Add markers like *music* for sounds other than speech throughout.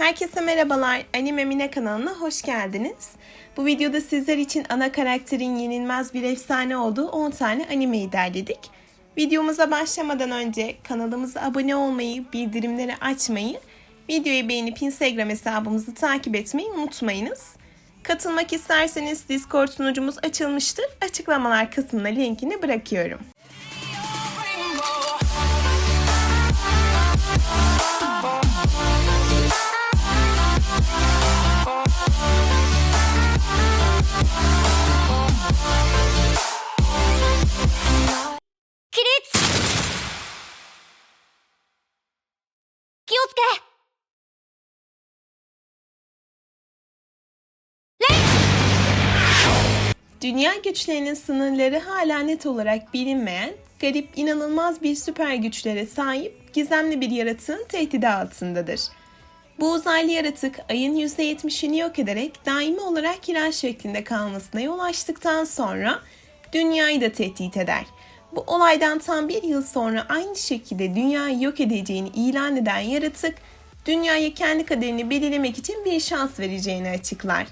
Herkese merhabalar. Anime Mine kanalına hoş geldiniz. Bu videoda sizler için ana karakterin yenilmez bir efsane olduğu 10 tane animeyi derledik. Videomuza başlamadan önce kanalımıza abone olmayı, bildirimleri açmayı, videoyu beğenip Instagram hesabımızı takip etmeyi unutmayınız. Katılmak isterseniz Discord sunucumuz açılmıştır. Açıklamalar kısmına linkini bırakıyorum. 起立気をつけ Dünya güçlerinin sınırları hala net olarak bilinmeyen, garip, inanılmaz bir süper güçlere sahip gizemli bir yaratığın tehdidi altındadır. Bu uzaylı yaratık ayın %70'ini yok ederek daimi olarak kiral şeklinde kalmasına yol açtıktan sonra dünyayı da tehdit eder. Bu olaydan tam bir yıl sonra aynı şekilde dünyayı yok edeceğini ilan eden yaratık, dünyaya kendi kaderini belirlemek için bir şans vereceğini açıklar.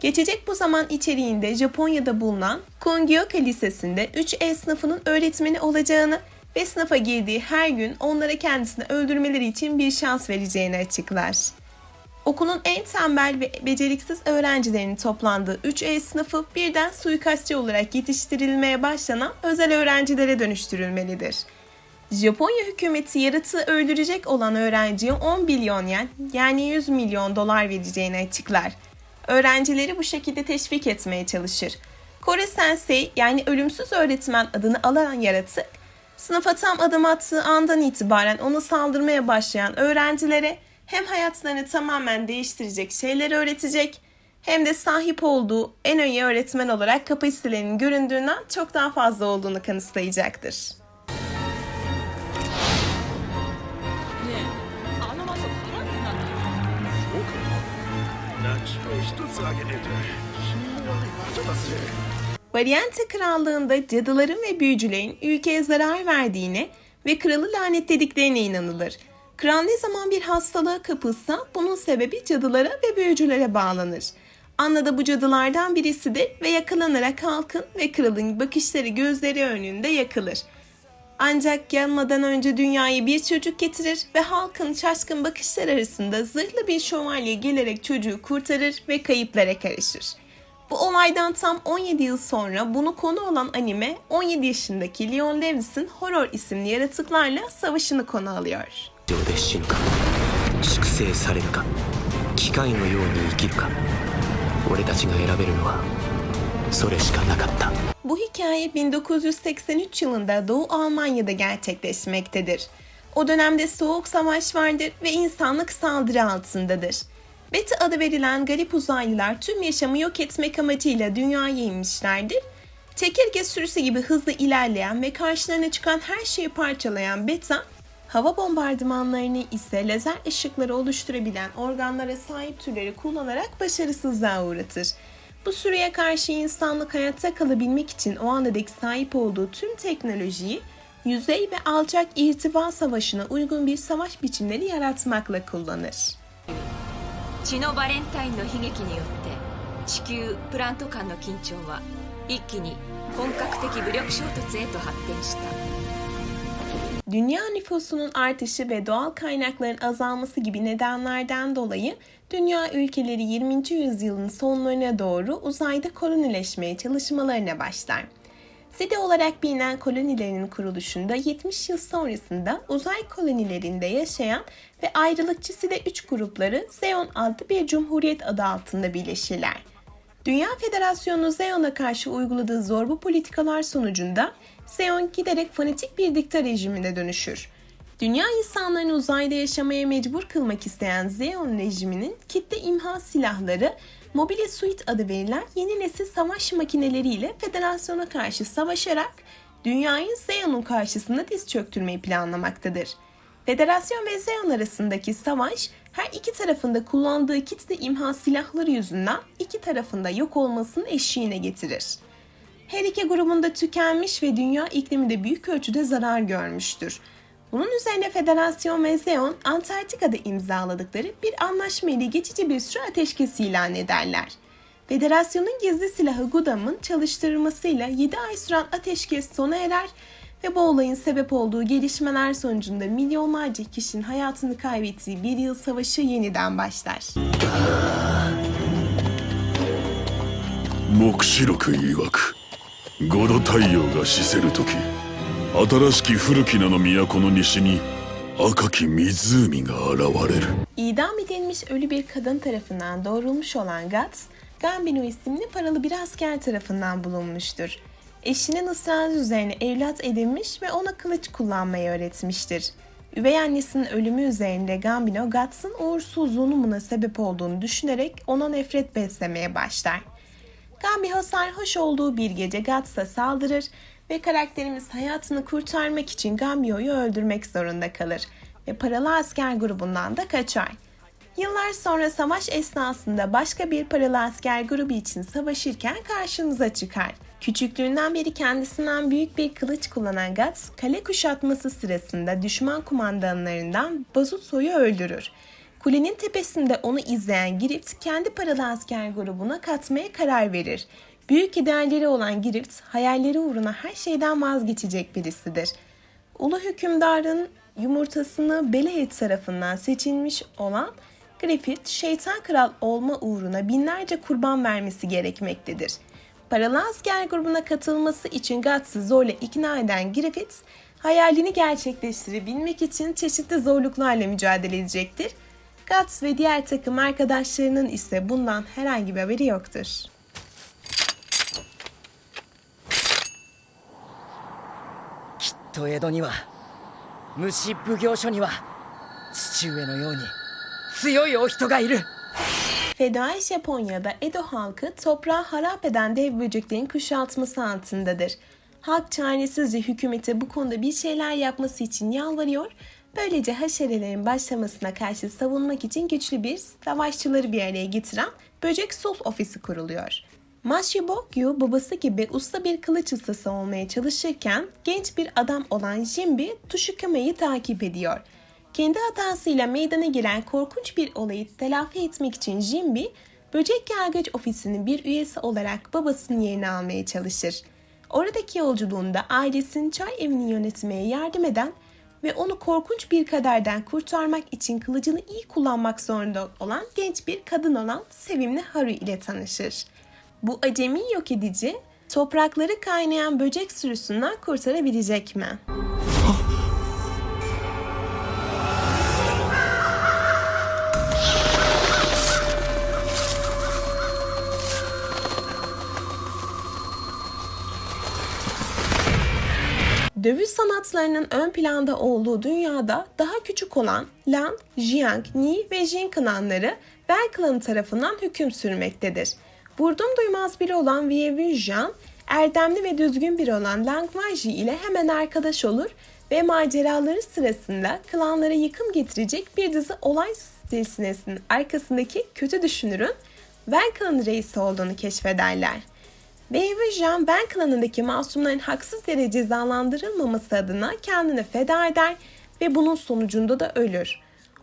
Geçecek bu zaman içeriğinde Japonya'da bulunan Kongyoka Lisesi'nde 3E sınıfının öğretmeni olacağını ve sınıfa girdiği her gün onlara kendisini öldürmeleri için bir şans vereceğini açıklar. Okulun en tembel ve beceriksiz öğrencilerinin toplandığı 3E sınıfı birden suikastçı olarak yetiştirilmeye başlanan özel öğrencilere dönüştürülmelidir. Japonya hükümeti yaratığı öldürecek olan öğrenciye 10 milyon yen yani 100 milyon dolar vereceğini açıklar. Öğrencileri bu şekilde teşvik etmeye çalışır. Kore Sensei yani ölümsüz öğretmen adını alan yaratık, sınıfa tam adım attığı andan itibaren ona saldırmaya başlayan öğrencilere hem hayatlarını tamamen değiştirecek şeyleri öğretecek hem de sahip olduğu en iyi öğretmen olarak kapasitelerinin göründüğünden çok daha fazla olduğunu kanıtlayacaktır. Variante Krallığı'nda cadıların ve büyücülerin ülkeye zarar verdiğine ve kralı lanetlediklerine inanılır. Kral ne zaman bir hastalığa kapılsa bunun sebebi cadılara ve büyücülere bağlanır. Anna da bu cadılardan birisidir ve yakalanarak halkın ve kralın bakışları gözleri önünde yakılır. Ancak yanmadan önce dünyaya bir çocuk getirir ve halkın şaşkın bakışlar arasında zırhlı bir şövalye gelerek çocuğu kurtarır ve kayıplara karışır. Bu olaydan tam 17 yıl sonra bunu konu olan anime 17 yaşındaki Leon Lewis'in Horror isimli yaratıklarla savaşını konu alıyor. 上で死ぬか粛清されるか機械のように生きるか俺たちが選べるのはそれしかなかった Bu hikaye 1983 yılında Doğu Almanya'da gerçekleşmektedir. O dönemde soğuk savaş vardır ve insanlık saldırı altındadır. Beta adı verilen garip uzaylılar tüm yaşamı yok etmek amacıyla dünyaya inmişlerdir. Çekirge sürüsü gibi hızlı ilerleyen ve karşılarına çıkan her şeyi parçalayan Beta, hava bombardımanlarını ise lazer ışıkları oluşturabilen organlara sahip türleri kullanarak başarısızlığa uğratır. Bu süreye karşı insanlık hayatta kalabilmek için o ana dek sahip olduğu tüm teknolojiyi yüzey ve alçak irtifa savaşına uygun bir savaş biçimleri yaratmakla kullanır. 血のバレンタインの悲劇によって地球プラント間の緊張は一気に本格的武力衝突へと発展した Dünya nüfusunun artışı ve doğal kaynakların azalması gibi nedenlerden dolayı dünya ülkeleri 20. yüzyılın sonlarına doğru uzayda kolonileşmeye çalışmalarına başlar. SIDE olarak bilinen kolonilerin kuruluşunda 70 yıl sonrasında uzay kolonilerinde yaşayan ve ayrılıkçı SIDE 3 grupları Zeon adlı bir cumhuriyet adı altında birleşirler. Dünya Federasyonu Zeon'a karşı uyguladığı zorba politikalar sonucunda Zeon giderek fanatik bir dikta rejimine dönüşür. Dünya insanlarını uzayda yaşamaya mecbur kılmak isteyen Zeon rejiminin kitle imha silahları Mobile Suit adı verilen yeni nesil savaş makineleriyle federasyona karşı savaşarak dünyayı Zeon'un karşısında diz çöktürmeyi planlamaktadır. Federasyon ve Zeon arasındaki savaş her iki tarafında kullandığı kitle imha silahları yüzünden iki tarafında yok olmasının eşiğine getirir Her iki grubunda tükenmiş ve dünya iklimi de büyük ölçüde zarar görmüştür. Bunun üzerine Federasyon ve Zeon Antarktika'da imzaladıkları bir anlaşma ile geçici bir süre ateşkes ilan ederler. Federasyonun gizli silahı Gudam'ın çalıştırılmasıyla 7 ay süren ateşkes sona erer ve bu olayın sebep olduğu gelişmeler sonucunda milyonlarca kişinin hayatını kaybettiği bir yıl savaşı yeniden başlar. 黙示録曰く 五度太陽が死せる時新しき古き名の都の西に赤き湖が現れる İdam edilmiş ölü bir kadın tarafından doğrulmuş olan Guts, Gambino isimli paralı bir asker tarafından bulunmuştur. Eşinin ısrarı üzerine evlat edinmiş ve ona kılıç kullanmayı öğretmiştir. Üvey annesinin ölümü üzerinde Gambino, Guts'ın uğursuzluğunun buna sebep olduğunu düşünerek ona nefret beslemeye başlar. Gambino sarhoş olduğu bir gece Guts'a saldırır ve karakterimiz hayatını kurtarmak için Gambio'yu öldürmek zorunda kalır ve paralı asker grubundan da kaçar. Yıllar sonra savaş esnasında başka bir paralı asker grubu için savaşırken karşımıza çıkar. Küçüklüğünden beri kendisinden büyük bir kılıç kullanan Guts, kale kuşatması sırasında düşman kumandanlarından Bazutso'yu öldürür. Kulenin tepesinde onu izleyen Girift kendi paralı asker grubuna katmaya karar verir. Büyük idealleri olan Girift hayalleri uğruna her şeyden vazgeçecek birisidir. Ulu hükümdarın yumurtasını Belehit tarafından seçilmiş olan Griffith, şeytan kral olma uğruna binlerce kurban vermesi gerekmektedir. Paralı asker grubuna katılması için Guts'ı zorla ikna eden Griffith, hayalini gerçekleştirebilmek için çeşitli zorluklarla mücadele edecektir. Guts ve diğer takım arkadaşlarının ise bundan herhangi bir haberi yoktur. きっと江戸には虫奉行所には父上のように強いお人がいる Feodal Japonya'da Edo halkı toprağı harap eden dev böceklerin kuşatması altındadır. Halk çaresizce hükümete bu konuda bir şeyler yapması için yalvarıyor. Böylece haşerelerin başlamasına karşı savunmak için güçlü bir savaşçıları bir araya getiren Böcek Sulh Ofisi kuruluyor. Mashibokyu babası gibi usta bir kılıç ustası olmaya çalışırken genç bir adam olan Jimbi Tsushikame'yi takip ediyor. Kendi hatasıyla meydana gelen korkunç bir olayı telafi etmek için Jimbi, Böcek Yargıç Ofisi'nin bir üyesi olarak babasının yerini almaya çalışır. Oradaki yolculuğunda ailesinin çay evini yönetmeye yardım eden ve onu korkunç bir kaderden kurtarmak için kılıcını iyi kullanmak zorunda olan genç bir kadın olan sevimli Haru ile tanışır. Bu acemi yok edici, toprakları kaynayan böcek sürüsünden kurtarabilecek mi? Dövüş sanatlarının ön planda olduğu dünyada daha küçük olan Lan, Jiang, Ni ve Jin klanları Vel klanı tarafından hüküm sürmektedir. Vurdum duymaz biri olan Wei Wuxian, erdemli ve düzgün biri olan Lang Wangji ile hemen arkadaş olur ve maceraları sırasında klanlara yıkım getirecek bir dizi olay silsilesinin arkasındaki kötü düşünürün Vel klanı reisi olduğunu keşfederler. Bey Jean Ben klanındaki masumların haksız yere cezalandırılmaması adına kendini feda eder ve bunun sonucunda da ölür.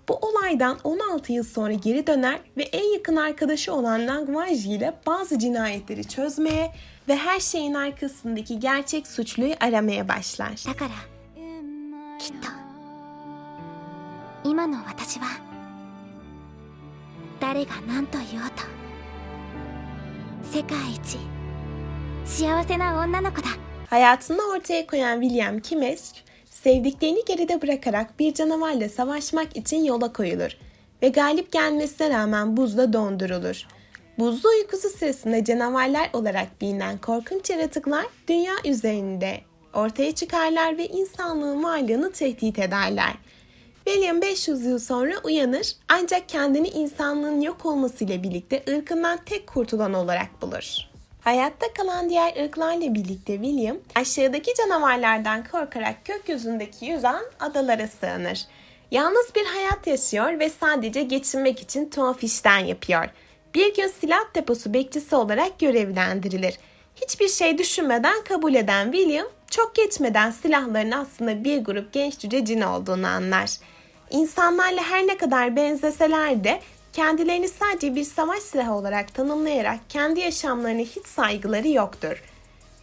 Bu olaydan 16 yıl sonra geri döner ve en yakın arkadaşı olan Lang Wangji ile bazı cinayetleri çözmeye ve her şeyin arkasındaki gerçek suçluyu aramaya başlar. だからきっと今の私は誰が何と言おうと世界一幸せな女の子だ Hayatını ortaya koyan William Kimesk, sevdiklerini geride bırakarak bir canavarla savaşmak için yola koyulur ve galip gelmesine rağmen buzda dondurulur. Buzlu uykusu sırasında canavarlar olarak bilinen korkunç yaratıklar dünya üzerinde ortaya çıkarlar ve insanlığın varlığını tehdit ederler. William 500 yıl sonra uyanır ancak kendini insanlığın yok olmasıyla birlikte ırkından tek kurtulan olarak bulur. Hayatta kalan diğer ırklarla birlikte William aşağıdaki canavarlardan korkarak gökyüzündeki yüzen adalara sığınır. Yalnız bir hayat yaşıyor ve sadece geçinmek için tuhaf işten yapıyor. Bir gün silah deposu bekçisi olarak görevlendirilir. Hiçbir şey düşünmeden kabul eden William çok geçmeden silahların aslında bir grup genç cüce cin olduğunu anlar. İnsanlarla her ne kadar benzeseler de kendilerini sadece bir savaş silahı olarak tanımlayarak kendi yaşamlarına hiç saygıları yoktur.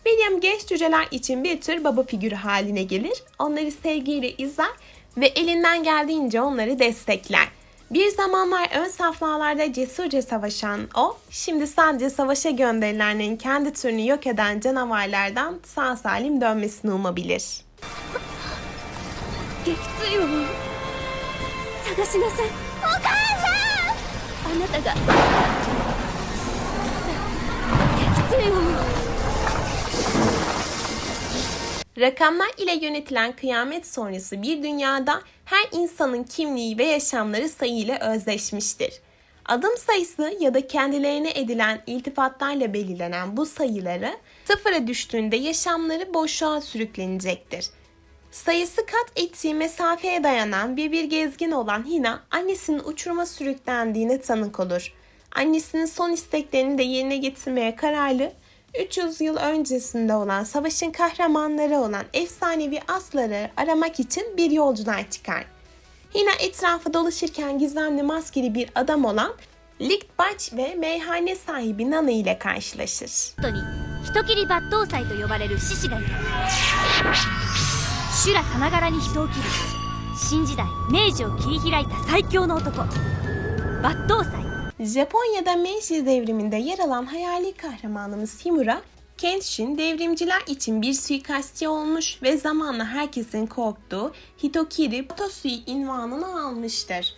William genç cüceler için bir tür baba figürü haline gelir, onları sevgiyle izler ve elinden geldiğince onları destekler. Bir zamanlar ön safhalarda cesurca savaşan o, şimdi sadece savaşa gönderilenlerin kendi türünü yok eden canavarlardan sağ salim dönmesini umabilir. 撃墜音を探しなさいお母さんあ なたが撃墜音を Rakamlar *laughs* ile yönetilen kıyamet sonrası bir dünyada her insanın kimliği ve yaşamları sayıyla özleşmiştir. Adım sayısı ya da kendilerine edilen iltifatlarla belirlenen bu sayıları sıfıra düştüğünde yaşamları boşluğa sürüklenecektir. Sayısı kat ettiği mesafeye dayanan bir bir gezgin olan Hina annesinin uçuruma sürüklendiğine tanık olur. Annesinin son isteklerini de yerine getirmeye kararlı 300 yıl öncesinde olan savaşın kahramanları olan efsanevi asları aramak için bir yolculuğa çıkar. Hina etrafı dolaşırken gizemli maskeli bir adam olan Lichtbach ve meyhane sahibi Nana ile karşılaşır. 後に人斬り抜刀斎と呼ばれる獅子がいた修羅さながらに人を斬る新時代明治を切り開いた最強の男抜刀斎 Japonya'da Meiji devriminde yer alan hayali kahramanımız Himura, Kenshin devrimciler için bir suikastçı olmuş ve zamanla herkesin korktuğu Hitokiri Otosui invanını almıştır.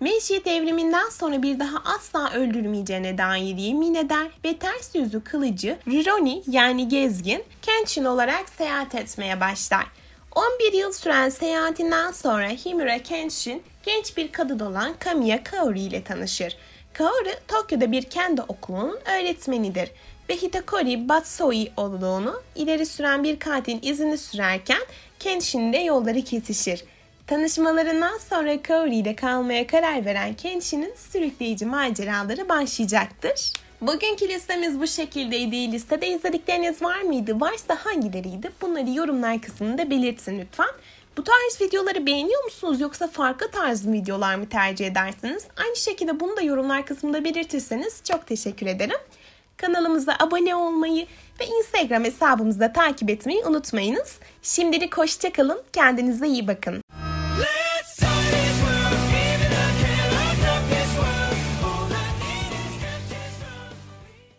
Meiji devriminden sonra bir daha asla öldürmeyeceğine dair yemin eder ve ters yüzü kılıcı Rironi yani gezgin Kenshin olarak seyahat etmeye başlar. 11 yıl süren seyahatinden sonra Himura Kenshin genç bir kadın olan Kamiya Kaori ile tanışır. Kaori Tokyo'da bir kendi okulunun öğretmenidir ve Hitakori Batsoi olduğunu ileri süren bir katilin izini sürerken Kenshin de yolları kesişir. Tanışmalarından sonra Kaori ile kalmaya karar veren Kenshin'in sürükleyici maceraları başlayacaktır. Bugünkü listemiz bu şekildeydi. Listede izledikleriniz var mıydı? Varsa hangileriydi? Bunları yorumlar kısmında belirtin lütfen. Bu tarz videoları beğeniyor musunuz yoksa farklı tarz videolar mı tercih edersiniz? Aynı şekilde bunu da yorumlar kısmında belirtirseniz çok teşekkür ederim. Kanalımıza abone olmayı ve Instagram hesabımızda takip etmeyi unutmayınız. Şimdilik hoşçakalın, kendinize iyi bakın.